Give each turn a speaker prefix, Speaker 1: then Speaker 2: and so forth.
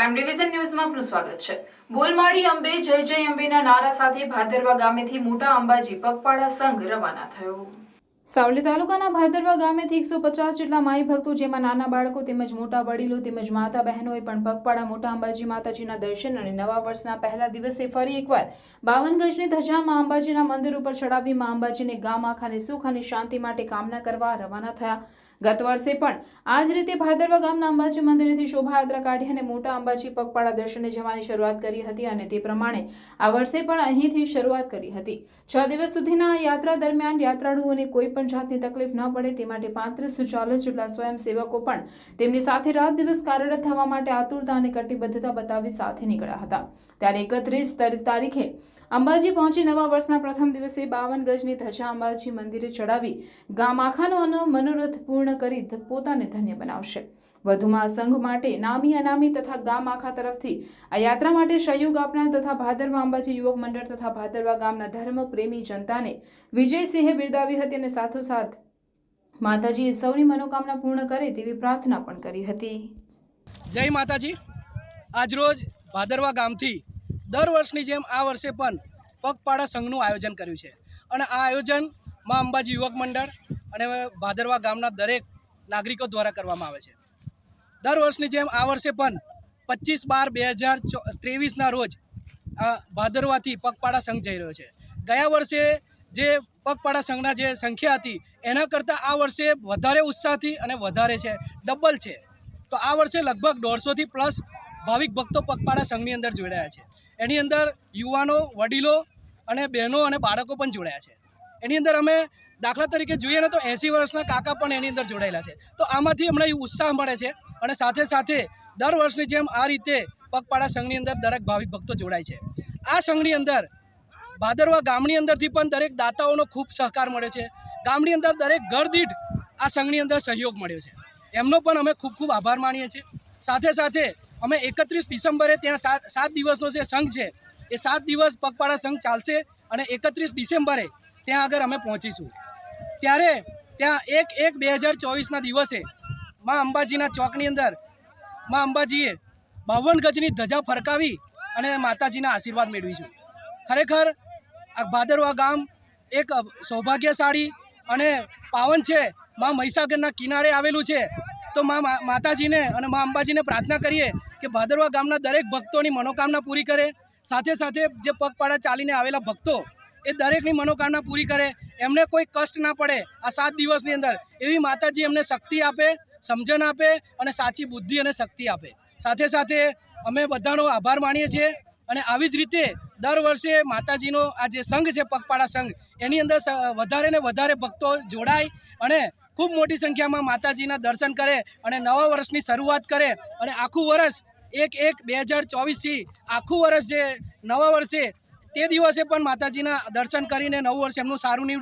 Speaker 1: Crime division ન્યૂઝમાં આપનું સ્વાગત છે. બોલમાળી અંબે, જય જય અંબેના નારા સાથે ભાદરવા ગામેથી મોટા અંબાજી પગપાળા સંઘ રવાના થયો. સાવલી તાલુકાના ભાદરવા ગામેથી એકસો પચાસ જેટલા માઈ ભક્તો, જેમાં નાના બાળકો તેમજ મોટા વડીલો તેમજ માતા બહેનોએ પણ પગપાળા મોટા અંબાજી માતાજીના દર્શન અને નવા વર્ષના પહેલા દિવસે ફરી એકવાર બાવન ગજની ધજામાં અંબાજીના મંદિર ઉપર ચડાવી મા અંબાજીને ગામ આખાને સુખ અને શાંતિ માટે કામના કરવા રવાના થયા. ગત વર્ષે પણ આ જ રીતે ભાદરવા ગામના અંબાજી મંદિરેથી શોભાયાત્રા કાઢી અને મોટા અંબાજી પગપાળા દર્શને જવાની શરૂઆત કરી હતી અને તે પ્રમાણે આ વર્ષે પણ અહીંથી શરૂઆત કરી હતી. છ દિવસ સુધીના યાત્રા દરમિયાન યાત્રાળુઓને કોઈ પણ જાતની તકલીફ ન પડે તે માટે પાંત્રીસ ચાલીસ જેટલા સ્વયંસેવકો પણ તેમની સાથે રાત દિવસ કાર્યરત થવા માટે આતુરતા અને કટિબદ્ધતા બતાવી સાથે નીકળ્યા હતા. ત્યારે એકત્રીસ તારીખે અંબાજી પહોંચી નવા વર્ષના પ્રથમ દિવસે બાવન ગજની ધજા અંબાજી મંદિરે ચડાવી ગામ આખાનો મનોરથ પૂર્ણ કરી પોતાને ધન્ય બનાવશે. વધુમાં સંઘ માટે નામી અનામી તથા ગામ આખા તરફથી આ યાત્રા માટે સહયોગ આપનાર તથા ભાદરવા અંબાજી યુવક મંડળ તથા ભાદરવા ગામના ધર્મ પ્રેમી જનતાને વિજયસિંહે બિરદાવી હતી અને સાથોસાથ માતાજીએ સૌની મનોકામના પૂર્ણ કરે તેવી પ્રાર્થના પણ કરી હતી.
Speaker 2: જય માતાજી. આજરોજ ભાદરવા ગામથી દર વર્ષની જેમ આ વર્ષે પણ પગપાળા સંઘનું આયોજન કર્યું છે. અને આ આયોજનમાં અંબાજી યુવક મંડળ અને ભાદરવા ગામના દરેક નાગરિકો દ્વારા કરવામાં આવે છે. દર વર્ષની જેમ આ વર્ષે પણ પચીસ બાર બે હજાર ત્રેવીસના રોજ ભાદરવાથી પગપાળા સંઘ જઈ રહ્યો છે. ગયા વર્ષે જે પગપાળા સંઘના જે સંખ્યા હતી, એના કરતાં આ વર્ષે વધારે ઉત્સાહથી અને વધારે છે, ડબલ છે. તો આ વર્ષે લગભગ દોઢસોથી પ્લસ ભાવિક ભક્તો પગપાળા સંઘની અંદર જોડાયા છે. એની અંદર યુવાનો, વડીલો અને બહેનો અને બાળકો પણ જોડાયા છે. એની અંદર અમે દાખલા તરીકે જોઈએ ને તો એંસી વર્ષના કાકા પણ એની અંદર જોડાયેલા છે. તો આમાંથી અમને એ ઉત્સાહ મળે છે અને સાથે સાથે દર વર્ષની જેમ આ રીતે પગપાળા સંઘની અંદર દરેક ભાવિક ભક્તો જોડાય છે. આ સંઘની અંદર ભાદરવા ગામની અંદરથી પણ દરેક દાતાઓનો ખૂબ સહકાર મળ્યો છે. ગામની અંદર દરેક ઘર દીઠ આ સંઘની અંદર સહયોગ મળ્યો છે. એમનો પણ અમે ખૂબ ખૂબ આભાર માનીએ છીએ. સાથે સાથે અમે એકત્રીસ ડિસેમ્બરે ત્યાં સાત સાત દિવસનો જે સંઘ છે, એ સાત દિવસ પગપાળા સંઘ ચાલશે અને એકત્રીસ ડિસેમ્બરે ત્યાં આગળ અમે પહોંચીશું. ત્યારે ત્યાં એક એક બે હજાર ચોવીસના દિવસે મા અંબાજીના ચોકની અંદર મા અંબાજીએ બાવન ગજની ધજા ફરકાવી અને માતાજીના આશીર્વાદ મેળવીશું. ખરેખર આ ભાદરવા ગામ એક સૌભાગ્યશાળી અને પાવન છે. મા મહીસાગરના કિનારે આવેલું છે. તો મા માતાજીને અને મા અંબાજીને પ્રાર્થના કરીએ કે ભાદરવા ગામના દરેક ભક્તોની મનોકામના પૂરી કરે. સાથે સાથે જે પગપાળા ચાલીને આવેલા ભક્તો એ દરેકની મનોકામના પૂરી કરે. એમને કોઈ કષ્ટ ના પડે આ સાત દિવસની અંદર. એવી માતાજી એમને શક્તિ આપે, સમજણ આપે અને સાચી બુદ્ધિ અને શક્તિ આપે. સાથે સાથે અમે બધાનો આભાર માનીએ છીએ અને આવી જ રીતે દર વર્ષે માતાજીનો આ જે સંઘ છે, પગપાળા સંઘ, એની અંદર વધારે ને વધારે ભક્તો જોડાય અને ખૂબ મોટી સંખ્યામાં માતાજીના દર્શન કરે અને નવા વર્ષની શરૂઆત કરે અને આખું વર્ષ એક એક બે હજાર ચોવીસથી આખું વર્ષ જે નવા વર્ષે તે દિવસે પણ માતાજીના દર્શન કરીને નવું વર્ષ એમનું સારું નીવડે.